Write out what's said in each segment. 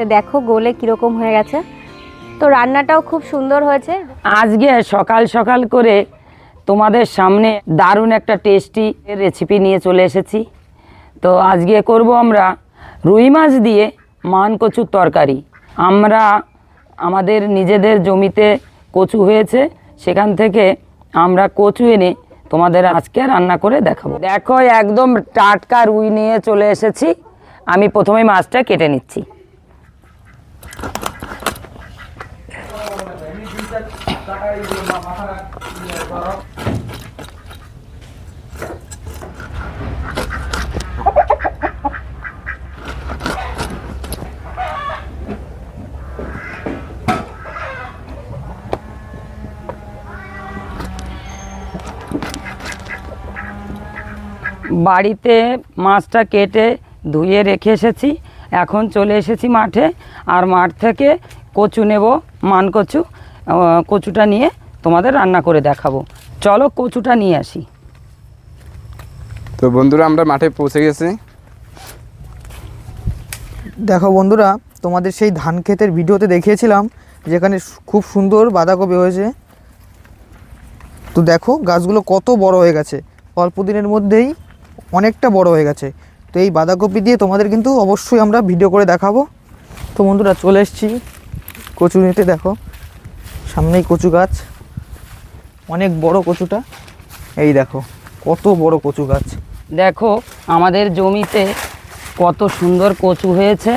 যে দেখো গোলে কীরকম হয়ে গেছে। তো রান্নাটাও খুব সুন্দর হয়েছে। আজকে সকাল সকাল করে তোমাদের সামনে দারুণ একটা টেস্টি রেসিপি নিয়ে চলে এসেছি। তো আজকে করব আমরা রুই মাছ দিয়ে মান কচুর তরকারি। আমরা আমাদের নিজেদের জমিতে কচু হয়েছে, সেখান থেকে আমরা কচু এনে তোমাদের আজকে রান্না করে দেখাবো। দেখো, একদম টাটকা রুই নিয়ে চলে এসেছি। আমি প্রথমে মাছটা কেটে নিচ্ছি। বাড়িতে মাছটা কেটে ধুয়ে রেখে এসেছি। এখন চলে এসেছি মাঠে আর মাঠ থেকে কচু নেব মান কচু কচুটা নিয়ে তোমাদের রান্না করে দেখাবো। চলো কচুটা নিয়ে আসি। তো বন্ধুরা আমরা মাঠে পৌঁছে গেছি। দেখো বন্ধুরা তোমাদের সেই ধান ক্ষেতের ভিডিওতে দেখিয়েছিলাম যেখানে খুব সুন্দর বাঁধাকপি হয়েছে। তো দেখো গাছগুলো কত বড় হয়ে গেছে। অল্প দিনের মধ্যেই অনেকটা বড় হয়ে গেছে। তো এই বাঁধাকপি দিয়ে তোমাদের কিন্তু অবশ্যই আমরা ভিডিও করে দেখাবো। তো বন্ধুরা, চলে এসেছি কচু নিতে দেখো, সামনেই কচু গাছ। অনেক বড় কচুটা। এই দেখো, কত বড় কচু গাছ। দেখো, আমাদের জমিতে কত সুন্দর কচু হয়েছে।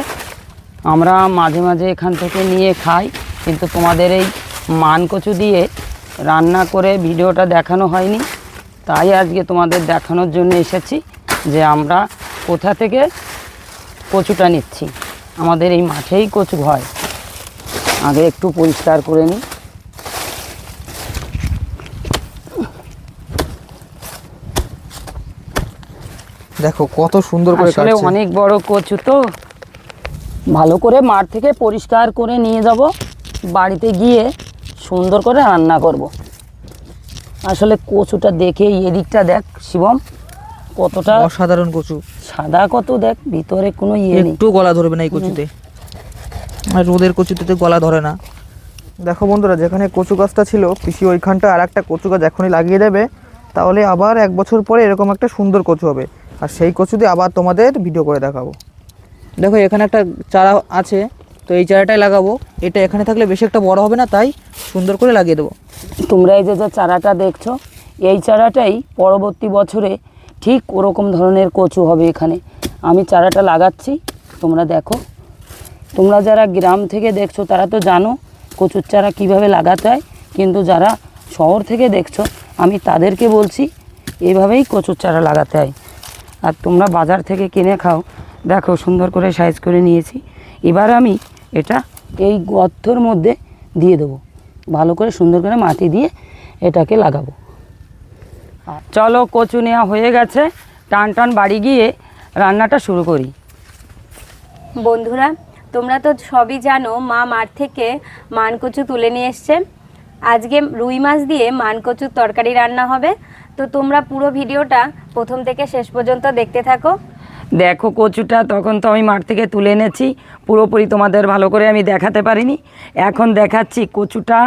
আমরা মাঝে মাঝে এখান থেকে নিয়ে খাই, কিন্তু তোমাদের এই মান কচু দিয়ে রান্না করে ভিডিওটা দেখানো হয়নি। তাই আজকে তোমাদের দেখানোর জন্য এসেছি যে আমরা কোথা থেকে কচুটা নিচ্ছি? আমাদের এই মাঠেই কচু হয়। আগে একটু পরিষ্কার করে নিই। দেখো কত সুন্দর করে আসলে। অনেক বড় কচু তো। ভালো করে মাঠ থেকে পরিষ্কার করে নিয়ে যাব। বাড়িতে গিয়ে সুন্দর করে রান্না করব। আসলে কচুটা দেখে এদিকটা দেখ শিবম। কতটা অসাধারণ কচু। সাদা কত দেখ ভিতরে কোনো ইয়ে নেই। একটু গলা ধরবে না এই কচুতে। আর রোদের কচুতে তো গলা ধরে না। দেখো বন্ধুরা যেখানে কচু গাছটা ছিল পিসি ওইখানটা আর একটা কচু গাছ এখনই লাগিয়ে দেবে। তাহলে আবার এক বছর পরে এরকম একটা সুন্দর কচু হবে। আর সেই কচু দিয়ে আবার তোমাদের ভিডিও করে দেখাবো। দেখো এখানে একটা চারা আছে তো এই চারাটাই লাগাবো। এটা এখানে থাকলে বেশি একটা বড় হবে না তাই সুন্দর করে লাগিয়ে দেবো। তোমরা এই যে যে চারাটা দেখছ এই চারাটাই পরবর্তী বছরে ঠিক ওরকম ধরনের কচু হবে এখানে। আমি চারাটা লাগাচ্ছি, তোমরা দেখো। তোমরা যারা গ্রাম থেকে দেখছ, তারা তো জানো কচুর চারা কীভাবে লাগাতে হয়। কিন্তু যারা শহর থেকে দেখছ, আমি তাদেরকে বলছি, এভাবেই কচুর চারা লাগাতে হয়। আর তোমরা বাজার থেকে কিনে খাও। দেখো, সুন্দর করে সাইজ করে নিয়েছি। এবার আমি এটা এই গর্তর মধ্যে দিয়ে দেবো। ভালো করে সুন্দর করে মাটি দিয়ে এটাকে লাগাবো। চলো কচু নেওয়া হয়ে গেছে। টান টান বাড়ি গিয়ে রান্নাটা শুরু করি। বন্ধুরা তোমরা তো সবই জানো মা মাঠ থেকে মানকচু তুলে নিয়ে এসছে। আজকে রুই মাছ দিয়ে মানকচুর তরকারি রান্না হবে। তো তোমরা পুরো ভিডিওটা প্রথম থেকে শেষ পর্যন্ত দেখতে থাকো। দেখো কচুটা তখন তো আমি মাঠ থেকে তুলে এনেছি। পুরোপুরি তোমাদের ভালো করে আমি দেখাতে পারিনি। এখন দেখাচ্ছি কচুটা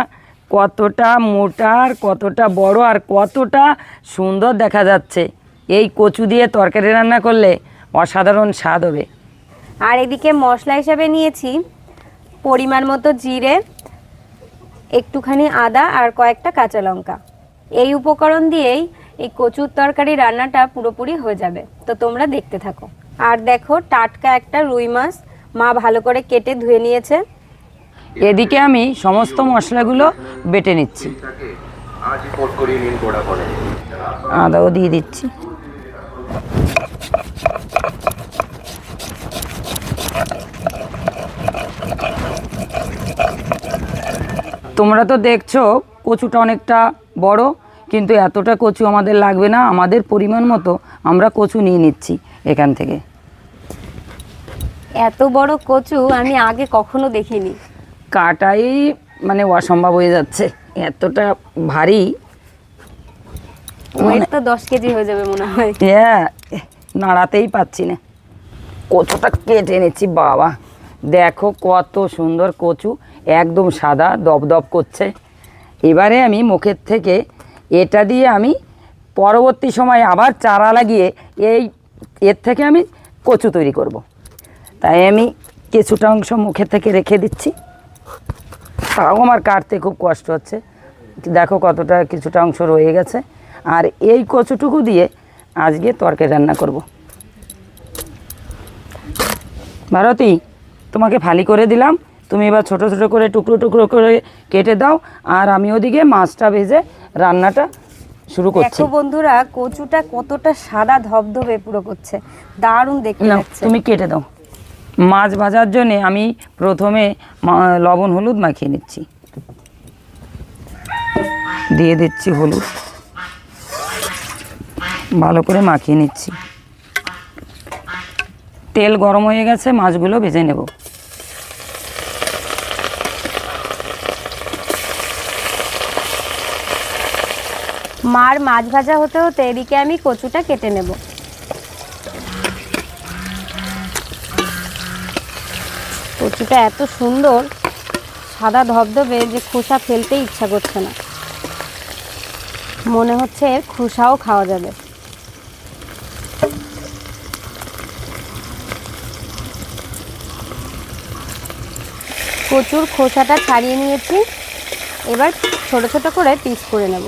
কতটা মোটা আর কতটা বড় আর কতটা সুন্দর দেখা যাচ্ছে। এই কচু দিয়ে তরকারি রান্না করলে অসাধারণ স্বাদ হবে। আর এদিকে মশলা হিসাবে নিয়েছি পরিমাণ মতো জিরে, একটুখানি আদা আর কয়েকটা কাঁচা লঙ্কা। এই উপকরণ দিয়েই এই কচুর তরকারি রান্নাটা পুরোপুরি হয়ে যাবে। তো তোমরা দেখতে থাকো। আর দেখো টাটকা একটা রুই মাছ, মা ভালো করে কেটে ধুয়ে নিয়েছে। এদিকে আমি সমস্ত মশলাগুলো বেটে নিচ্ছি। আদাও দিয়ে দিচ্ছি। তোমরা তো দেখছ, কচুটা অনেকটা বড়, কিন্তু এতটা কচু আমাদের লাগবে না, আমাদের পরিমাণ মতো আমরা কচু নিয়ে নিচ্ছি এখান থেকে। এত বড় কচু আমি আগে কখনো দেখিনি। কাটাই মানে অসম্ভব হয়ে যাচ্ছে। এতটা ভারী। ওয়েট দশ কেজি হয়ে যাবে মনে হয়। হ্যাঁ নাড়াতেই পাচ্ছি না। কচুটা কেটে নিচ্ছি বাবা। দেখো কত সুন্দর কচু একদম সাদা দপদপ করছে। এবারে আমি মুখের থেকে এটা দিয়ে আমি পরবর্তী সময় আবার চারা লাগিয়ে এই এর থেকে আমি কচু তৈরি করব। তাই আমি কিছুটা অংশ মুখের থেকে রেখে দিচ্ছি। আমার কাটতে খুব কষ্ট হচ্ছে। দেখো কতটা কিছুটা অংশ রয়ে গেছে। আর এই কচুটুকু দিয়ে আজকে তরকারি রান্না করব। ভারতী তোমাকে ফালি করে দিলাম। তুমি এবার ছোট ছোট করে টুকরো টুকরো করে কেটে দাও। আর আমি ওদিকে মাছটা ভেজে রান্নাটা শুরু করছি। দেখো বন্ধুরা কচুটা কতটা সাদা ধবধবে পুরো করছে। দারুণ দেখতে তুমি কেটে দাও। মাছ ভাজার জন্য আমি প্রথমে লবণ, হলুদ মাখিয়ে নিচ্ছি। দিয়ে দিচ্ছি হলুদ। ভালো করে মাখিয়ে নিচ্ছি। তেল গরম হয়ে গেছে, মাছগুলো ভেজে নেব। মার মাছ ভাজা হতে হতে এদিকে আমি কচুটা কেটে নেব। কচুটা এত সুন্দর, সাদা ধবধবে যে খোসা ফেলতেই ইচ্ছা করছে না। মনে হচ্ছে এর খোসাও খাওয়া যাবে। কচুর খোসাটা ছাড়িয়ে নিয়েছি, এবার ছোট ছোট করে পিস করে নেব।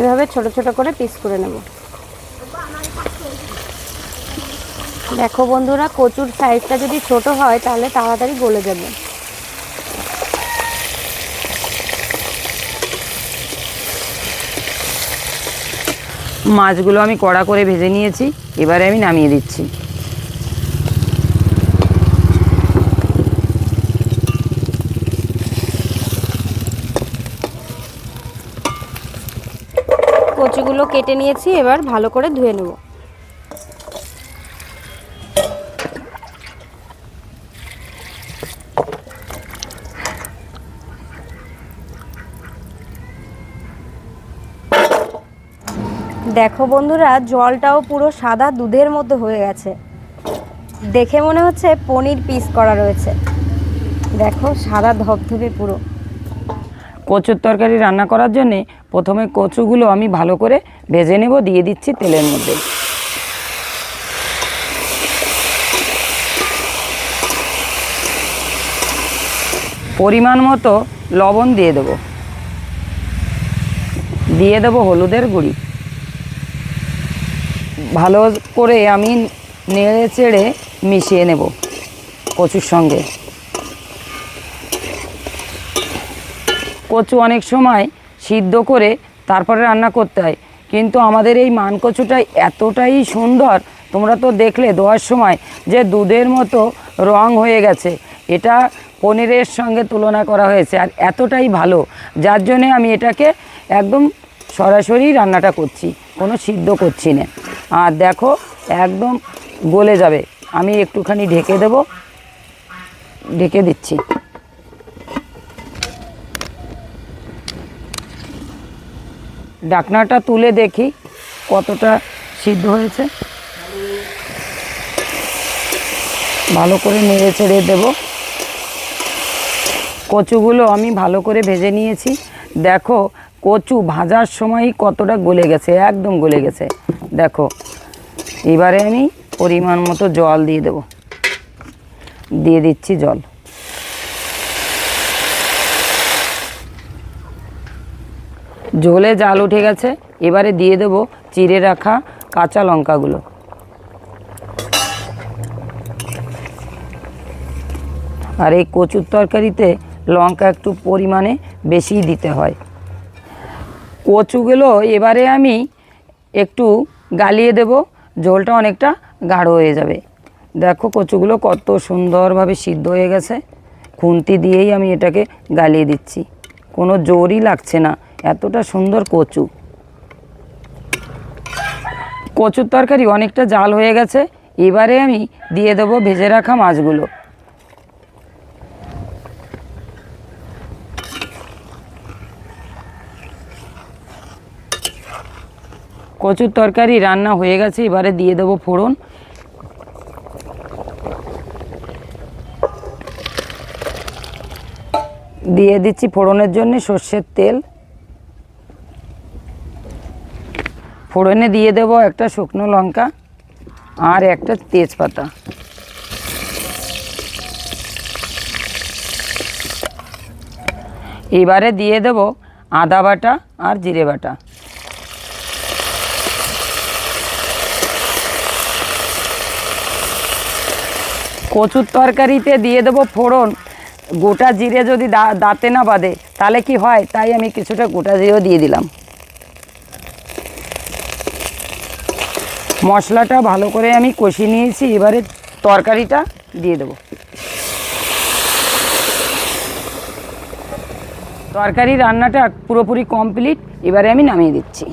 এভাবে ছোট ছোট করে পিস করে নেব। দেখো বন্ধুরা, কচুর সাইজটা যদি ছোট হয়, তাহলে তাড়াতাড়ি গলে যাবে। মাছগুলো আমি কড়া করে ভেজে নিয়েছি, এবারে আমি নামিয়ে দিচ্ছি। কচুগুলো কেটে নিয়েছি, এবার ভালো করে ধুয়ে নেব। দেখো বন্ধুরা, জলটাও পুরো সাদা দুধের মতো হয়ে গেছে। দেখে মনে হচ্ছে পনির পিস করা রয়েছে। দেখো, সাদা ধবধবে পুরো। কচুর তরকারি রান্না করার জন্যে প্রথমে কচুগুলো আমি ভালো করে ভেজে নেব, দিয়ে দিচ্ছি তেলের মধ্যে। পরিমাণ মতো লবণ দিয়ে দেব। দিয়ে দেব হলুদের গুঁড়ি। ভালো করে আমি নেড়ে চেড়ে মিশিয়ে নেব কচুর সঙ্গে। কচু অনেক সময় সিদ্ধ করে তারপরে রান্না করতে হয়। কিন্তু আমাদের এই মান কচুটা এতটাই সুন্দর, তোমরা তো দেখলে দেওয়ার সময়, যে দুধের মতো রং হয়ে গেছে। এটা পনিরের সঙ্গে তুলনা করা হয়েছে আর এতটাই ভালো, যার জন্যে আমি এটাকে একদম সরাসরি রান্নাটা করছি, কোনো সিদ্ধ করছি না। আর দেখো, একদম গলে যাবে। আমি একটুখানি ঢেকে দেব, ঢেকে দিচ্ছি। ডাকনাটা তুলে দেখি কতটা সিদ্ধ হয়েছে। ভালো করে নেড়ে ছেড়ে দেবো। কচুগুলো আমি ভালো করে ভেজে নিয়েছি। দেখো, কচু ভাজার সময় কতটা গলে গেছে, একদম গলে গেছে। দেখো, এবারে আমি পরিমাণ মতো জল দিয়ে দেব। দিয়ে দিচ্ছি জল। ঝোলে জাল উঠে গেছে। এবারে দিয়ে দেব চিড়ে রাখা কাঁচা লঙ্কাগুলো। আর এই কচুর তরকারিতে লঙ্কা একটু পরিমাণে বেশিই দিতে হয়। কচুগুলো এবারে আমি একটু গালিয়ে দেব, ঝোলটা অনেকটা গাঢ় হয়ে যাবে। দেখো কচুগুলো কত সুন্দরভাবে সিদ্ধ হয়ে গেছে। খুন্তি দিয়েই আমি এটাকে গালিয়ে দিচ্ছি। কোনো জোরই লাগছে না। এতটা সুন্দর কচু। কচুর তরকারি অনেকটা জাল হয়ে গেছে, এবারে আমি দিয়ে দেবো ভেজে রাখা মাছগুলো। কচুর তরকারি রান্না হয়ে গেছে, এবারে দিয়ে দেবো ফোড়ন। দিয়ে দিচ্ছি ফোড়নের জন্য সর্ষের তেল। ফোড়নে দিয়ে দেবো একটা শুকনো লঙ্কা আর একটা তেজপাতা। এবারে দিয়ে দেব আদা বাটা আর জিরে বাটা। কচুর তরকারিতে দিয়ে দেবো ফোড়ন। গোটা জিরে যদি দাঁতে না বাঁধে, তাহলে কি হয়? তাই আমি কিছুটা গোটা জিরেও দিয়ে দিলাম। মশলাটা ভালো করে আমি কষিয়ে নিয়েছি, এবারে তরকারিটা দিয়ে দেবো। তরকারি রান্নাটা পুরোপুরি কমপ্লিট, এবারে আমি নামিয়ে দিচ্ছি।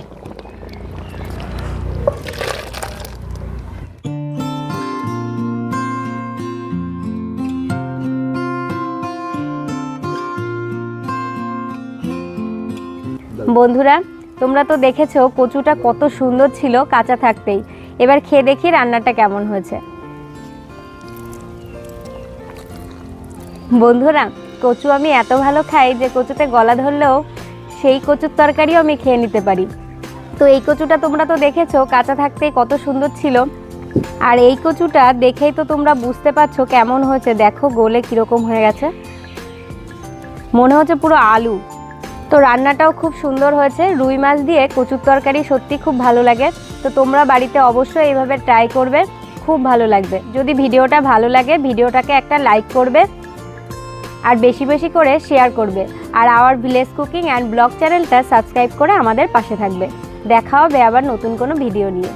বন্ধুরা, তোমরা তো দেখেছ কচুটা কত সুন্দর ছিল, কাঁচা থাকতেই। এবার খেয়ে দেখি রান্নাটা কেমন হয়েছে। বন্ধুরা, কচু আমি এত ভালো খাই যে কচুতে গলা ধরলেও সেই কচুর তরকারিও আমি খেয়ে নিতে পারি। তো এই কচুটা তোমরা তো দেখেছ, কাঁচা থাকতেই কত সুন্দর ছিল। আর এই কচুটা দেখেই তো তোমরা বুঝতে পারছ কেমন হয়েছে। দেখো, গোলে কীরকম হয়ে গেছে। মনে হচ্ছে পুরো আলু। তো রান্নাটাও খুব সুন্দর হয়েছে। রুই মাছ দিয়ে কচুর তরকারি সত্যি খুব ভালো লাগে। তো তোমরা বাড়িতে অবশ্যই এইভাবে ট্রাই করবে, খুব ভালো লাগবে। যদি ভিডিওটা ভালো লাগে, ভিডিওটাকে একটা লাইক করবে আর বেশি বেশি করে শেয়ার করবে। আর our village cooking and blog চ্যানেলটা সাবস্ক্রাইব করে আমাদের পাশে থাকবে। দেখা হবে আবার নতুন কোনো ভিডিও নিয়ে।